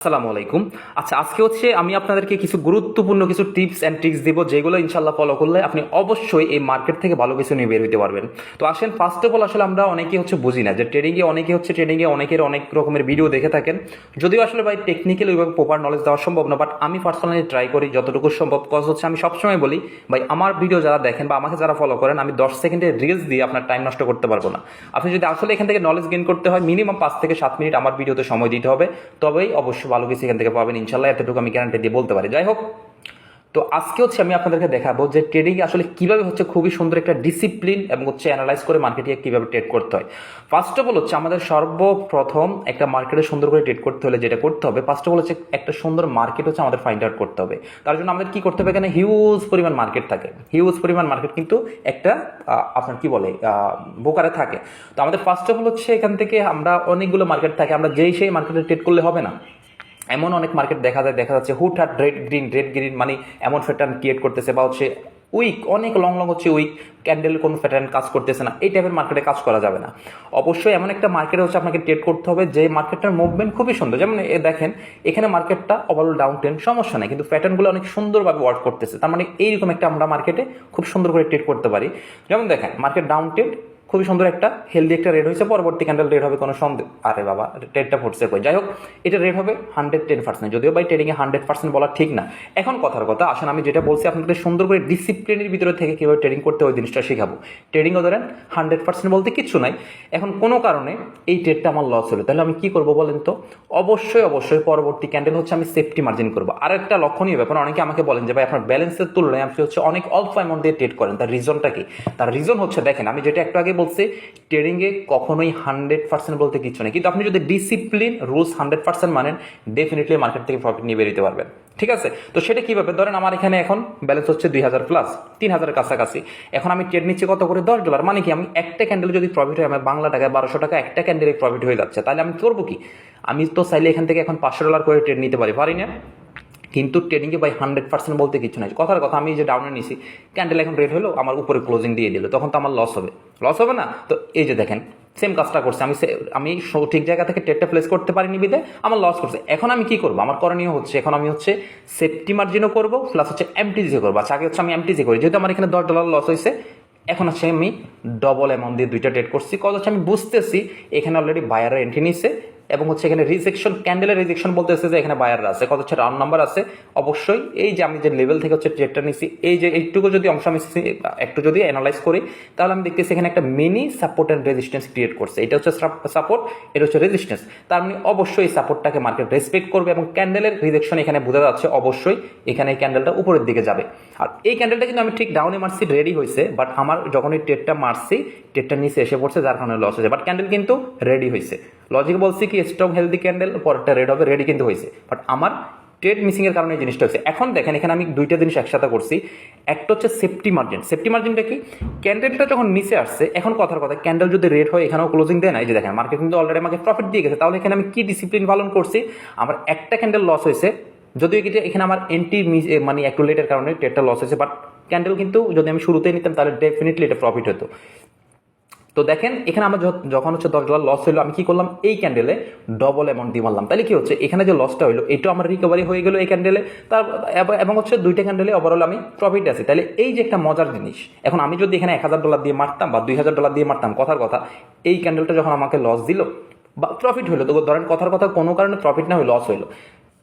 আসসালামু আলাইকুম। আচ্ছা আজকে হচ্ছে আমি আপনাদেরকে কিছু গুরুত্বপূর্ণ কিছু টিপস অ্যান্ড ট্রিক্স দিব, যেগুলো ইনশাল্লাহ ফলো করলে আপনি অবশ্যই এই মার্কেট থেকে ভালো কিছু নিয়ে বের হতে পারবেন। তো আসেন ফার্স্ট অফ অল আসলে আমরা অনেকে হচ্ছে বুঝি না যে ট্রেডিংয়ে অনেকে হচ্ছে ট্রেডিংয়ে অনেকের অনেক রকমের ভিডিও দেখে থাকেন। যদিও আসলে ভাই টেকনিক্যাল ওইভাবে প্রপার নলেজ দেওয়া সম্ভব না বাট আমি পার্সোনালি ট্রাই করি যতটুকু সম্ভব। কজ হচ্ছে আমি সবসময় বলি, ভাই, আমার ভিডিও যারা দেখেন বা আমাকে যারা ফলো করেন, আমি দশ সেকেন্ডের রিলস দিয়ে আপনার টাইম নষ্ট করতে পারব না। আপনি যদি আসলে এখান থেকে নলেজ গেইন করতে হয় মিনিমাম পাঁচ থেকে সাত মিনিট আমার ভিডিওতে সময় দিতে হবে, তবেই অবশ্যই ভালো কিছু এখান থেকে পাবেন, ইনশাল্লাহ এতটুকু আমি গ্যারান্টি দিয়ে বলতে পারি। যাই হোক, তো আজকে হচ্ছে আমি আপনাদেরকে দেখাবো যে ট্রেডিং আসলে কীভাবে হচ্ছে খুবই সুন্দর একটা ডিসিপ্লিন এবং হচ্ছে অ্যানালাইজ করে মার্কেটে কীভাবে ট্রেড করতে হয়। ফার্স্ট অফ অল হচ্ছে আমাদের সর্বপ্রথম একটা মার্কেটে সুন্দর করে ট্রেড করতে হলে যেটা করতে হবে ফার্স্ট অফ অল হচ্ছে একটা সুন্দর মার্কেট হচ্ছে আমাদের ফাইন্ড আউট করতে হবে। তার জন্য আমাদের কি করতে হবে এখানে? হিউজ পরিমাণ মার্কেট থাকে। হিউজ পরিমাণ মার্কেট কিন্তু একটা আপনার কি বলে বোকারে থাকে। তো আমাদের ফার্স্ট অফ অল হচ্ছে এখান থেকে আমরা অনেকগুলো মার্কেট থাকে, আমরা যেই সেই মার্কেটে ট্রেড করলে হবে না। এমন অনেক মার্কেট দেখা যায়, দেখা যাচ্ছে হুট হাট রেড গ্রিন রেড গ্রিন মানে এমন প্যাটার্ন ক্রিয়েট করতেছে বা হচ্ছে উইক অনেক লং লং হচ্ছে উইক ক্যান্ডেল কোনো প্যাটার্ন কাজ করতেছে না, এই টাইপের মার্কেটে কাজ করা যাবে না। অবশ্যই এমন একটা মার্কেট হচ্ছে আপনাকে ট্রেড করতে হবে যে মার্কেটটার মুভমেন্ট খুবই সুন্দর। যেমন এ দেখেন, এখানে মার্কেটটা ওভারঅল ডাউন টেন সমস্যা নেই, কিন্তু প্যাটার্নগুলো অনেক সুন্দরভাবে ওয়ার্ক করতেছে। তার মানে এইরকম একটা আমরা মার্কেটে খুব সুন্দর করে ট্রেড করতে পারি। যেমন দেখেন মার্কেট ডাউন টেন খুবই সুন্দর একটা হেলদি একটা রেট হয়েছে, পরবর্তী ক্যান্ডেল রেট হবে কোনো সন্দেহ, আরে বাবা ট্রেডটা ফুটছে কই? যাই হোক এটা রেট হবে হান্ড্রেড টেন পার্সেন্ট যদিও বাই ট্রেডিংয়ে হান্ড্রেড পার্সেন্ট বলা ঠিক না। এখন কথার কথা, আসেন আমি যেটা বলছি আপনাদের সুন্দর করে ডিসিপ্লিনের ভিতরে থেকে কীভাবে ট্রেডিং করতে ওই জিনিসটা শেখাবো। ট্রেডিংও ধরেন হান্ড্রেড পার্সেন্ট বলতে কিচ্ছু নাই। এখন কোনো কারণে এই ট্রেডটা আমার লস হলো। তাহলে আমি কী করব বলেন তো? অবশ্যই অবশ্যই পরবর্তী ক্যান্ডেল হচ্ছে আমি সেফটি মার্জিন করব। আর একটা লক্ষণীয় ব্যাপার, অনেকে আমাকে বলেন যে, ভাই, আপনার ব্যালেন্সের তুলনায় আপনি হচ্ছে অনেক অল্প অ্যামাউন্ট দিয়ে ট্রেড করেন। তার রিজনটা কি? তার রিজন হচ্ছে, দেখেন, আমি যেটা একটু আগে বলছি ট্রেডিংয়ে কখনোই হান্ড্রেড পার্সেন্ট বলতে কিছু নেই। কিন্তু আপনি যদি ডিসিপ্লিন রুলস হান্ড্রেড পার্সেন্ট মানেন ডেফিনেটলি মার্কেট থেকে প্রফিট নিয়ে বেরোতে পারবেন। ঠিক আছে? তো সেটা কীভাবে ধরেন আমার এখানে এখন ব্যালেন্স হচ্ছে দুই হাজার প্লাস তিন হাজার কাছাকাছি। এখন আমি ট্রেড নিচ্ছি কত করে? দশ ডলার মানে কি, আমি একটা ক্যান্ডেল যদি প্রফিট হয়, আমার বাংলা টাকায় বারোশো টাকা একটা ক্যান্ডেলে প্রফিট হয়ে যাচ্ছে। তাহলে আমি করব কি? আমি তো চাইলে এখান থেকে এখন পাঁচশো ডলার করে ট্রেড নিতে পারি। পারি না? কিন্তু ট্রেডিংয়ে বাই হান্ড্রেড পার্সেন্ট বলতে কিছু নাই। কথার কথা, আমি যে ডাউনে নিছি ক্যান্ডেল এখন রেট হলো, আমার উপরে ক্লোজিং দিয়ে দিল, তখন তো আমার লস হবে। লস হবে না? তো এই যে দেখেন সেম কাজটা করছে, আমি আমি সঠিক জায়গা থেকে ট্রেডটা প্লেস করতে পারিনি বিদে, আমার লস করছে। এখন আমি কি করব? আমার করণীয় হচ্ছে, এখন আমি হচ্ছে সেফটি মার্জিনও করব প্লাস হচ্ছে এমটিজি করব। আচ্ছা আগে হচ্ছে আমি এমটিজি করি, যেহেতু আমার এখানে দশ ডলার লস হয়েছে, এখন হচ্ছে আমি ডবল অ্যামাউন্ট দিয়ে দুইটা ট্রেড করছি। কজ হচ্ছে আমি বুঝতেছি, এখানে অলরেডি বায়ারের এন্ট্রি নিচ্ছে এবং হচ্ছে এখানে রিজেকশন ক্যান্ডেলের রিজেকশন বলতেছে যে এখানে বায়াররা আছে। কত হচ্ছে রাউন্ড নাম্বার আছে। অবশ্যই এই যে আমি যে লেভেল থেকে হচ্ছে ট্রেডটা নিচ্ছি এই যে এইটুকু যদি অংশ আমি একটু যদি অ্যানালাইজ করি, তাহলে আমি দেখতেছি এখানে একটা mini support and resistance create করছে। এটা হচ্ছে সাপোর্ট এটা হচ্ছে রেজিস্ট্যান্স তার মানে অবশ্যই সাপোর্টটাকে মার্কেট রেসপেক্ট করবে এবং ক্যান্ডেলের রিজেকশন এখানে বোঝা যাচ্ছে অবশ্যই এখানে এই ক্যান্ডেলটা উপরের দিকে যাবে। আর এই ক্যান্ডেলটা কিন্তু আমি ঠিক ডাউনে মারছি রেডি হয়েছে বাট আমার যখন এই ট্রেডটা মারছি ট্রেডটা নিচে এসে পড়ছে, যার কারণে লস হয়েছে। বাট ক্যান্ডেল কিন্তু রেডি হয়েছে। লজিক বলছি কি স্ট্রং হেলদি ক্যান্ডেল পরেরটা রেড হবে রেডি কিন্তু হয়েছে। বাট আমার ট্রেড মিসিংয়ের কারণে এই জিনিসটা হয়েছে। এখন দেখেন, এখানে আমি দুইটা জিনিস একসাথে করছি। একটা হচ্ছে সেফটি মার্জিন সেফটি মার্জিনটা কি? ক্যান্ডেলটা যখন নিচে আসছে, এখন কথার কথা ক্যান্ডেল যদি রেড হয়, এখানেও ক্লোজিং দেয় না। এই যে দেখেন মার্কেট কিন্তু অলরেডি আমাকে প্রফিট দিয়ে গেছে। তাহলে এখানে আমি কী ডিসিপ্লিন পালন করছি? আমার একটা ক্যান্ডেল লস হয়েছে। যদিও এটা এখানে আমার এন্টি মানে একটু লেটের কারণে ট্রেডটা লস হয়েছে। বাট ক্যান্ডেল কিন্তু যদি আমি শুরুতেই নিতাম, তাহলে ডেফিনেটলি এটা প্রফিট হতো। তো দেখেন, এখানে আমার যখন হচ্ছে দশ ডলার লস হলো আমি কি করলাম? এই ক্যান্ডেলে ডবল অ্যামাউন্ট দিয়ে মারলাম। তাহলে কি হচ্ছে? এখানে যে লসটা হলো এটাও আমার রিকভারি হয়ে গেলো এই ক্যান্ডেলে তার এবং হচ্ছে দুইটা ক্যান্ডেলে ওভারঅল আমি প্রফিট আছি। তাহলে এই যে একটা মজার জিনিস, এখন আমি যদি এখানে এক হাজার ডলার দিয়ে মারতাম বা দুই হাজার ডলার দিয়ে মারতাম, কথার কথা, এই ক্যান্ডেলটা যখন আমাকে লস দিল বা প্রফিট হলো তো ধরেন কথার কথা, কোনো কারণে প্রফিট না হয়ে লস হলো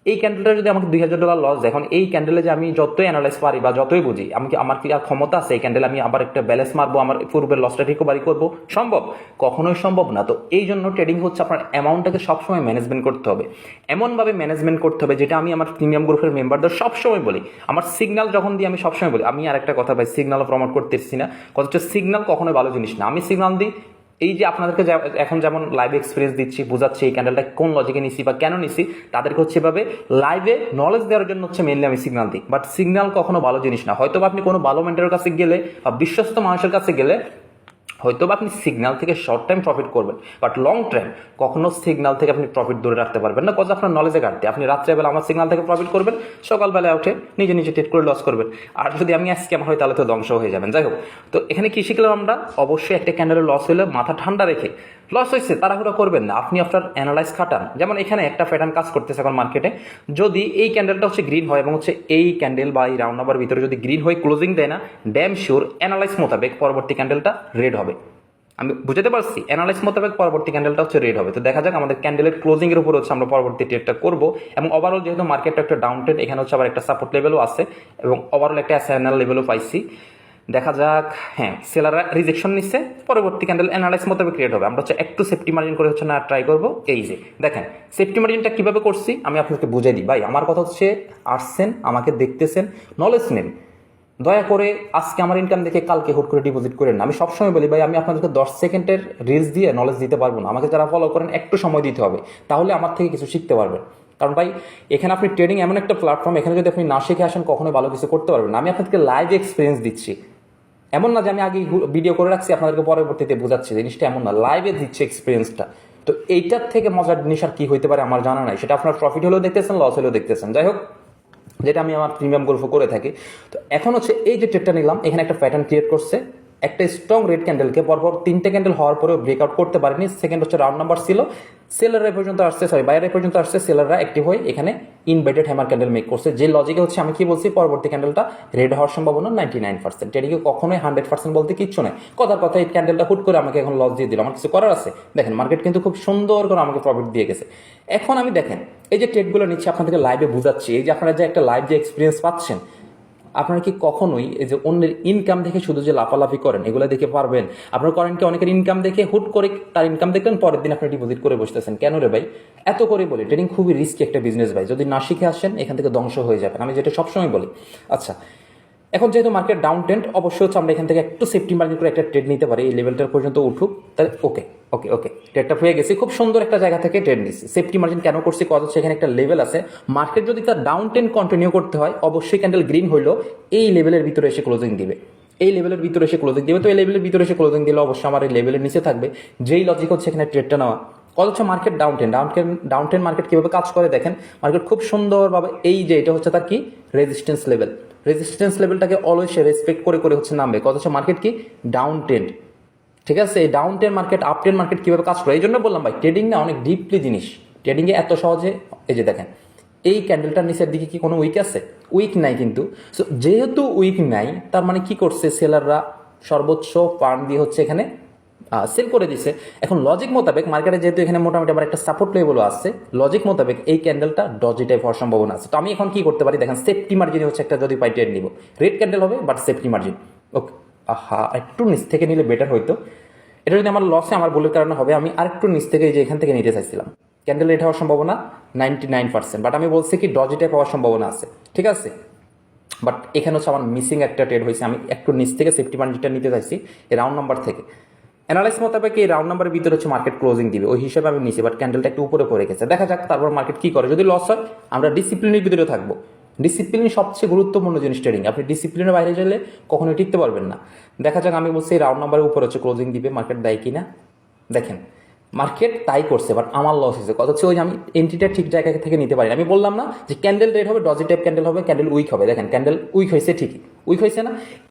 এই ক্যান্ডেলটা যদি আমাকে দুই হাজার ডলার লস দেয়, এখন এই ক্যান্ডেলে যে আমি যতই অ্যানালাইজ পারি বা যতই বুঝি আমি আমার কি আর ক্ষমতা আছে? এই ক্যান্ডেল আমি আবার একটা ব্যালেন্স মারবো, আমার পূর্বের লসটা রিকভারি করব? সম্ভব? কখনোই সম্ভব না। তো এই জন্য ট্রেডিং হচ্ছে আপনার অ্যামাউন্টটাকে সবসময় ম্যানেজমেন্ট করতে হবে। এমনভাবে ম্যানেজমেন্ট করতে হবে যেটা আমি আমার প্রিমিয়াম গ্রুপের মেম্বারদের সবসময় বলি। আমার সিগনাল যখন দিই, আমি সবসময় বলি, আমি আর একটা কথা ভাই সিগন্যালও প্রমোট করতেছি না। কথা হচ্ছে সিগন্যাল কখনোই ভালো জিনিস না। আমি সিগনাল দিই এই যে আপনাদেরকে এখন যেমন লাইভ এক্সপিরিয়েন্স দিচ্ছি, বোঝাচ্ছি এই ক্যান্ডেলটা কোন লজিকে নিছি বা কেন নিছি, তাদেরকে হচ্ছে এভাবে লাইভে নলেজ দেওয়ার জন্য হচ্ছে মেনলি আমি সিগনাল দিই। বাট সিগনাল কখনো ভালো জিনিস না। হয়তো আপনি কোনো ভালো মেন্টারের কাছে গেলে বা বিশ্বস্ত মানুষের কাছে গেলে হয়তো বা আপনি সিগনাল থেকে শর্ট টাইম প্রফিট করবেন বাট লং টাইম কখনো সিগনাল থেকে আপনি প্রফিট ধরে রাখতে পারবেন না কজ আপনার নলেজে ঘাটতে। আপনি রাত্রেবেলা আমার সিগনাল থেকে প্রফিট করবেন, সকালবেলায় উঠে নিজে নিজে ট্রেড করে লস করবেন। আর যদি আমি স্ক্যাম হয়, তাহলে তো ধ্বংস হয়ে যাবেন। যাই হোক, তো এখানে কী শিখলাম আমরা? অবশ্যই একটা ক্যান্ডেলের লস হলে মাথা ঠান্ডা রেখে লস হয়েছে তাড়াহুড়া করবেন না। আপনি আপনার অ্যানালাইজ খাটান। যেমন এখানে একটা প্যাটার্ন কাজ করতেছে এখন মার্কেটে যদি এই ক্যান্ডেলটা হচ্ছে গ্রিন হয় এবং হচ্ছে এই ক্যান্ডেল বা এই রাউন্ড নাম্বার ভিতরে যদি গ্রিন হয়ে ক্লোজিং দেয় না ড্যাম শিওর অ্যানালাইজ মোতাবেক পরবর্তী ক্যান্ডেলটা রেড হবে। আমি বুঝতে পারছি? অ্যানালাইস মোতাবেক পরবর্তী ক্যান্ডেলটা হচ্ছে রেড হবে। তো দেখা যাক আমাদের ক্যান্ডেলের ক্লোজিং এর উপর হচ্ছে আমরা পরবর্তী ট্রেডটা করব এবং ওভারঅল যেহেতু মার্কেটটা একটা ডাউন ট্রেড এখানে হচ্ছে আবার একটা সাপোর্ট লেভেলও আছে এবং ওভারঅল একটা অ্যাসাইনাল লেভেলও পাইছি। দেখা যাক হ্যাঁ সেলাররা রিজেকশন নিচ্ছে, পরবর্তী ক্যান্ডেল অ্যানালাইস মোতাবেক ক্রিয়েট হবে। আমরা হচ্ছে একটু সেফটি মার্জিন করে হচ্ছে না ট্রাই করব। এই যে, দেখেন সেফটি মার্জিনটা কীভাবে করছি? আমি আপনাকে বুঝাই দিই। ভাই, আমার কথা হচ্ছে আসছেন, আমাকে দেখতেছেন নলেজ নেন। দয়া করে আজকে আমার ইনকাম দেখে কালকে হুট করে ডিপোজিট করেন আমি সবসময় বলি, ভাই, আমি আপনাদেরকে দশ সেকেন্ডের রিলস দিয়ে নলেজ দিতে পারব না। আমাকে যারা ফলো করেন, একটু সময় দিতে হবে। তাহলে আমার থেকে কিছু শিখতে পারবেন। কারণ ভাই, এখানে আপনি ট্রেডিং এমন একটা প্ল্যাটফর্ম এখানে যদি আপনি না শিখে আসেন, কখনোই ভালো কিছু করতে পারবেন না। আমি আপনাদেরকে লাইভ এক্সপিরিয়েন্স দিচ্ছি। এমন না যে আমি আগে ভিডিও করে রাখছি, আপনাদেরকে পরবর্তীতে বোঝাচ্ছি। জিনিসটা এমন না লাইভে দিচ্ছে এক্সপিরিয়েন্সটা তো এইটার থেকে মজার জিনিস আর কি হইতে পারে আমার জানা নাই। সেটা আপনার প্রফিট হলেও দেখতেছেন লস হলেও দেখতেছেন। যাই হোক, যেটা আমি আমার প্রিমিয়াম গল্প করে থাকি। তো এখন হচ্ছে এই যে ট্রেডটা নিলাম, এখানে একটা প্যাটার্ন ক্রিয়েট করছে। একটা স্ট্রং রেড ক্যান্ডেলকে পরপর তিনটে ক্যান্ডেল হওয়ার পরেও ব্রেকআউট করতে পারেনি। সেকেন্ড হচ্ছে রাউন্ড নাম্বার ছিল। সেলাররা পর্যন্ত আসছে সরি বাইরে পর্যন্ত আসছে সেলাররা অ্যাক্টিভ হয়ে এখানে ইনভাইটেড হ্যামার ক্যান্ডেল মেক করছে। যে লজিকে হচ্ছে, আমি কি বলছি, পরবর্তী ক্যান্ডেলটা রেড হওয়ার সম্ভাবনা নাইনটি নাইন পার্সেন্ট এটিকে কখনোই হান্ড্রেড পার্সেন্ট বলতে কিচ্ছু নেই। কথার কথা, এই ক্যান্ডেলটা হুট করে আমাকে এখন লস দিয়ে দিল। আমার কিছু করার আছে? দেখেন মার্কেট কিন্তু খুব সুন্দর করে আমাকে প্রফিট দিয়ে গেছে। এখন আমি দেখেন, এই যে ট্রেডগুলো নিচ্ছি, আপনাদেরকে লাইভে বুঝাচ্ছি। এই যে আপনারা যে একটা লাইভ যে এক্সপিরিয়েন্স পাচ্ছেন আপনারা কি কখনোই এই যে অন্যের ইনকাম দেখে শুধু যে লাফালাফি করেন, এগুলো দেখে পারবেন? আপনারা করেন কি অনেকের ইনকাম দেখে হুট করে তার ইনকাম দেখলেন, পরের দিন আপনি ডিপোজিট করে বসতেছেন। কেন রে ভাই? এত করে বলি ট্রেডিং খুবই রিস্কি একটা বিজনেস ভাই। যদি না শিখে আসেন, এখান থেকে ধ্বংস হয়ে যাবেন। আমি যেটা সবসময় বলি আচ্ছা এখন যেহেতু মার্কেট ডাউন ট্রেন্ড অবশ্যই হচ্ছে আমরা এখান থেকে একটু সেফটি মার্জিন করে একটা ট্রেড নিতে পারি। এই লেভেলটার পর্যন্ত উঠুক, তাহলে ওকে ওকে ওকে ট্রেডটা হয়ে গেছে। খুব সুন্দর একটা জায়গা থেকে ট্রেড নিচ্ছি। সেফটি মার্জিন কেন করছি? কত এখানে একটা লেভেল আছে। মার্কেট যদি তার ডাউন টেন কন্টিনিউ করতে হয়, অবশ্যই ক্যান্ডেল গ্রিন হইলেও এই লেভেলের ভিতরে এসে ক্লোজিং দিবে। এই লেভেলের ভিতরে এসে ক্লোজিং দিবে। তো এই লেভেলের ভিতরে এসে ক্লোজিং দিলে অবশ্যই আমার এই লেভেলের নিচে থাকবে। যেই লজিক হচ্ছে এখানে ট্রেডটা নেওয়া। কত হচ্ছে market down ten down ten down ten market কীভাবে কাজ করে দেখেন? মার্কেট খুব সুন্দরভাবে এই যে এটা হচ্ছে তার কি? রেজিস্ট্যান্স লেভেল রেজিস্ট্যান্স লেভেলটাকে অলওয়েজ রেসপেক্ট করে করে হচ্ছে নামবে। কত হচ্ছে মার্কেট কি? ডাউন টেন্ড ঠিক আছে? এই down ten market up ten market কীভাবে কাজ করে? এই জন্য বললাম ভাই ট্রেডিং না অনেক ডিপলি জিনিস। ট্রেডিংয়ে এত সহজে, এই যে দেখেন, এই ক্যান্ডেলটার নিচের দিকে কি কোনো উইক আছে? উইক নাই কিন্তু। সো যেহেতু উইক নাই, তার মানে কি করছে? সেলাররা সর্বোচ্চ ফান্ড দিয়ে হচ্ছে এখানে সেল করে দিছে। এখন লজিক মোতাবেক মার্কেটে যেহেতু এখানে মোটামুটি আমার একটা সাপোর্ট লেভেলও আছে লজিক মোতাবেক এই ক্যান্ডেলটা ডজি টাইপ হওয়ার সম্ভাবনা আছে। তো আমি এখন কি করতে পারি? দেখেন সেফটি মার্জিন হচ্ছে একটা যদি পাই ট্রেড নিব। রেড ক্যান্ডেল হবে বাট সেফটি মার্জিন ওকে আহা, একটু নিচ থেকে নিলে বেটার হইতো। এটা যদি আমার লসে আমার ভুলের কারণে হবে, আমি আরেকটু নিচ থেকে যে এখান থেকে নিতে চাইছিলাম। ক্যান্ডেল রেট হওয়ার সম্ভাবনা নাইনটি নাইন পার্সেন্ট বাট আমি বলছি কি ডজি টাইপ হওয়ার সম্ভাবনা আছে, ঠিক আছে? বাট এখানে হচ্ছে আমার মিসিং একটা ট্রেড হয়েছে, আমি একটু নিচ থেকে সেফটি মার্জিনটা নিতে চাইছি, এই রাউন্ড নাম্বার থেকে। অ্যানালাইস মোতাবেক এই রাউন্ড নাম্বারের ভিতরে হচ্ছে মার্কেট ক্লোজিং দিবে, ওই হিসাবে আমি নিছি বাট ক্যান্ডেলটা একটু উপরে পড়ে গেছে। দেখা যাক তারপর মার্কেট কী করে। যদি লস হয়, আমরা ডিসিপ্লিনের ভিতরে থাকব। ডিসিপ্লিন সবচেয়ে গুরুত্বপূর্ণ জিনিস ট্রেডিং আপনি ডিসিপ্লিনের বাইরে গেলে কখনোই টিকতে পারবেন না। দেখা যাক আমি বলছি রাউন্ড নাম্বারের উপরে হচ্ছে ক্লোজিং দিবে মার্কেট দেয় কি না দেখেন মার্কেট তাই করছে বাট আমার লস হয়েছে। কথা হচ্ছে ওই আমি এন্ট্রিটা ঠিক জায়গা থেকে নিতে পারি। আমি বললাম না যে ক্যান্ডেল রেড হবে ডজি টাইপ ক্যান্ডেল হবে ক্যান্ডেল উইক হবে। দেখেন ক্যান্ডেল উইক হয়েছে ঠিকই। উইক হয়েছে না?